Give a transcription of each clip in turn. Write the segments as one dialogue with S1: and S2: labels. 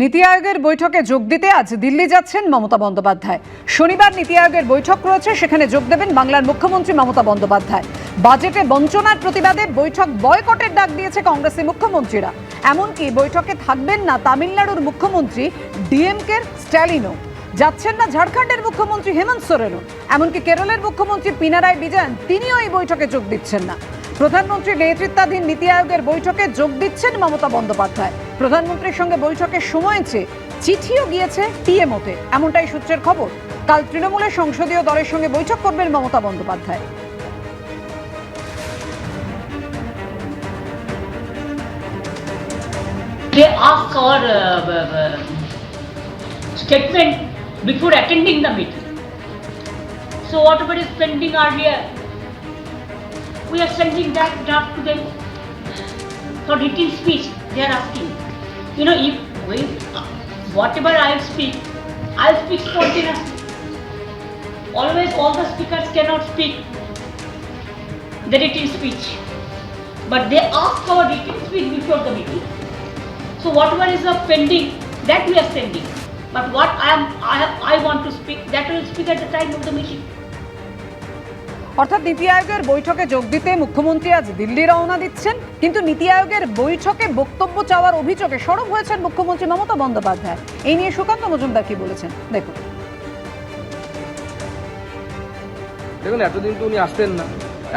S1: নীতি আয়োগের বৈঠকে যোগ দিতে আজ দিল্লি যাচ্ছেন মমতা বন্দ্যোপাধ্যায়। শনিবার নীতি আয়োগের বৈঠক রয়েছে, সেখানে যোগ দেবেন বাংলার মুখ্যমন্ত্রী মমতা বন্দ্যোপাধ্যায়। বাজেটে বঞ্চনার প্রতিবাদে বৈঠক বয়কটের ডাক দিয়েছে কংগ্রেসের মুখ্যমন্ত্রীরা। এমনকি বৈঠকে থাকবেন না তামিলনাড়ুর মুখ্যমন্ত্রী ডিএমকের স্ট্যালিনও। যাচ্ছেন না ঝাড়খণ্ডের মুখ্যমন্ত্রী হেমন্ত সোরেনও। এমনকি কেরলের মুখ্যমন্ত্রী পিনারায় বিজয়ন, তিনিও এই বৈঠকে যোগ দিচ্ছেন না। প্রধানমন্ত্রীর নেতৃত্বাধীন নীতি আয়োগের বৈঠকে যোগ দিচ্ছেন মমতা বন্দ্যোপাধ্যায়। প্রধানমন্ত্রীর সঙ্গে বৈঠকের সময় চেয়ে চিঠিও গিয়েছে পিএমওতে এমনটাই সূত্রের খবর কাল তৃণমূলের সংসদীয় দলের সঙ্গে বৈঠক করবেন Mamata Bandyopadhyay
S2: They ask our uh, uh, uh, statement before attending the meeting. So whatever is pending earlier, we are sending that draft to them for written speech. They are asking. You know, if we, uh, whatever I speak, I speak spontaneously. Always, all the speakers cannot speak the written speech, but they ask our written speech before the meeting. So whatever is the pending, that we are sending. But what I am, I, I want to speak, that will speak at the time of the meeting.
S1: অর্থাৎ নীতি আয়োগের বৈঠকে যোগ দিতে মুখ্যমন্ত্রী আজ দিল্লি রওনা দিচ্ছেন। কিন্তু নীতি আয়োগের বৈঠকে বক্তব্য চাওয়ার অভিযোগে সরব হয়েছেন মুখ্যমন্ত্রী মমতা বন্দ্যোপাধ্যায়। এই নিয়ে সুকান্ত মজুমদার কি বলেছেন? দেখুন।
S3: দেখুন এতদিন তো উনি আসতেন না।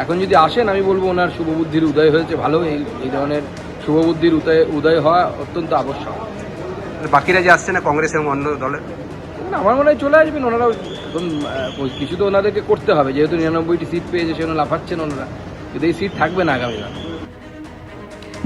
S3: এখন যদি আসেন আমি বলব ওনার শুভবুদ্ধির উদয় হয়েছে ভালো। এই এই ধরনের শুভবুদ্ধির উদয় উদয় হওয়া অত্যন্ত আবশ্যক।
S4: বাকিরা যে আসছে না কংগ্রেস এবং অন্য দলের?
S3: আমার মনে হয় চলে আসবেন ওনারা কিছু তো ওনাদেরকে করতে হবে, যেহেতু নিরানব্বইটি সিট পেয়েছে সেখানে লাফাচ্ছেন ওনারা। কিন্তু এই সিট থাকবে না আগামীবার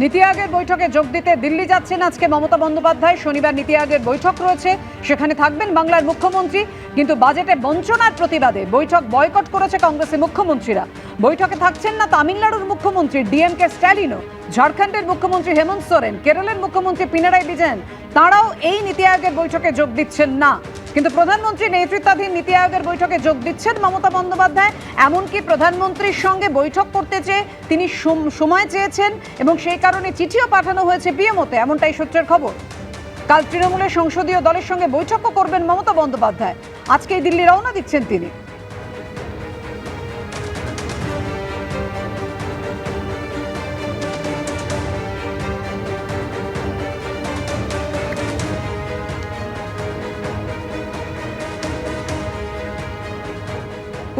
S1: নীতি আয়োগের বৈঠকে যোগ দিতে দিল্লি যাচ্ছেন আজকে মমতা বন্দ্যোপাধ্যায়। শনিবার নীতি আয়োগের বৈঠক রয়েছে, সেখানে থাকবেন বাংলার মুখ্যমন্ত্রী। কিন্তু বাজেটে বঞ্চনার প্রতিবাদে বৈঠক বয়কট করেছে কংগ্রেসের মুখ্যমন্ত্রীরা। বৈঠকে থাকছেন না তামিলনাড়ুর মুখ্যমন্ত্রী, ডিএমকে স্ট্যালিনও। ঝাড়খণ্ডের মুখ্যমন্ত্রী হেমন্ত সোরেন, কেরলের মুখ্যমন্ত্রী পিনারাই বিজয়ন তাঁরাও এই নীতি আয়োগের বৈঠকে যোগ দিচ্ছেন না। কিন্তু প্রধানমন্ত্রী নেতৃত্বাধীন নীতি আয়োগের বৈঠকে যোগ দিচ্ছেন মমতা বন্দ্যোপাধ্যায়। এমনকি প্রধানমন্ত্রীর সঙ্গে বৈঠক করতে চেয়ে তিনি সম- সময় চেয়েছেন এবং সেই কারণে চিঠিও পাঠানো হয়েছে পিএমওতে। এমনটাই সূত্রের খবর। কাল তৃণমূলের সংসদীয় দলের সঙ্গে বৈঠকও করবেন মমতা বন্দ্যোপাধ্যায়। আজকেই দিল্লি রওনা দিচ্ছেন তিনি।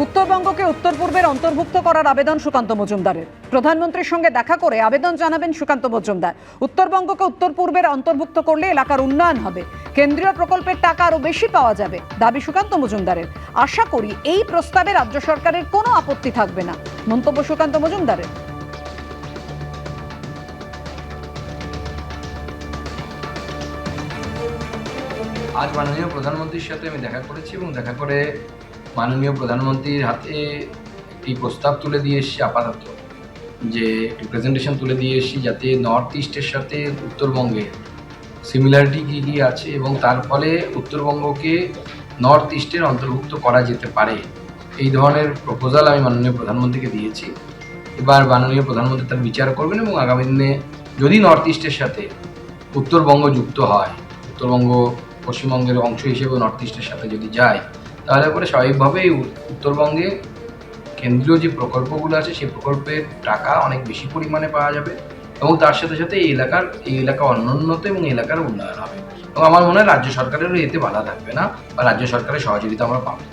S1: উত্তরবঙ্গকে উত্তর পূর্বের অন্তর্ভুক্ত করার আবেদন সুকান্ত মজুমদারের। প্রধানমন্ত্রীর সঙ্গে দেখা করে আবেদন জানাবেন সুকান্ত মজুমদার। উত্তরবঙ্গকে উত্তর পূর্বের অন্তর্ভুক্ত করলে এলাকার উন্নয়ন হবে। কেন্দ্রীয় প্রকল্পের টাকা আরও বেশি পাওয়া যাবে, দাবি সুকান্ত মজুমদারের। আশা করি এই প্রস্তাবে রাজ্য সরকারের কোনো আপত্তি থাকবে না। মন্তব্য সুকান্ত মজুমদারের।
S5: আজ মাননীয় প্রধানমন্ত্রীর সাথে আমি দেখা করেছি এবং দেখা করে মাননীয় প্রধানমন্ত্রীর হাতে একটি প্রস্তাব তুলে দিয়ে এসেছি আপাতত, যে একটি প্রেজেন্টেশন তুলে দিয়ে এসেছি যাতে নর্থ ইস্টের সাথে উত্তরবঙ্গে সিমিলারিটি কী কী আছে এবং তার ফলে উত্তরবঙ্গকে নর্থ ইস্টের অন্তর্ভুক্ত করা যেতে পারে। এই ধরনের প্রপোজাল আমি মাননীয় প্রধানমন্ত্রীকে দিয়েছি। এবার মাননীয় প্রধানমন্ত্রী তার বিচার করবেন এবং আগামী দিনে যদি নর্থ ইস্টের সাথে উত্তরবঙ্গ যুক্ত হয়, উত্তরবঙ্গ পশ্চিমবঙ্গের অংশ হিসেবে নর্থ ইস্টের সাথে যদি যায় তাহলে পরে স্বাভাবিকভাবেই উত্তরবঙ্গে কেন্দ্রীয় যে প্রকল্পগুলো আছে, সেই প্রকল্পের টাকা অনেক বেশি পরিমাণে পাওয়া যাবে এবং তার সাথে সাথে এই এলাকার, এই এলাকা অনুন্নত এবং এলাকার উন্নয়ন হবে। এবং আমার মনে হয় রাজ্য সরকারেরও এতে বাধা থাকবে না বা রাজ্য সরকারের সহযোগিতা আমরা পাবো।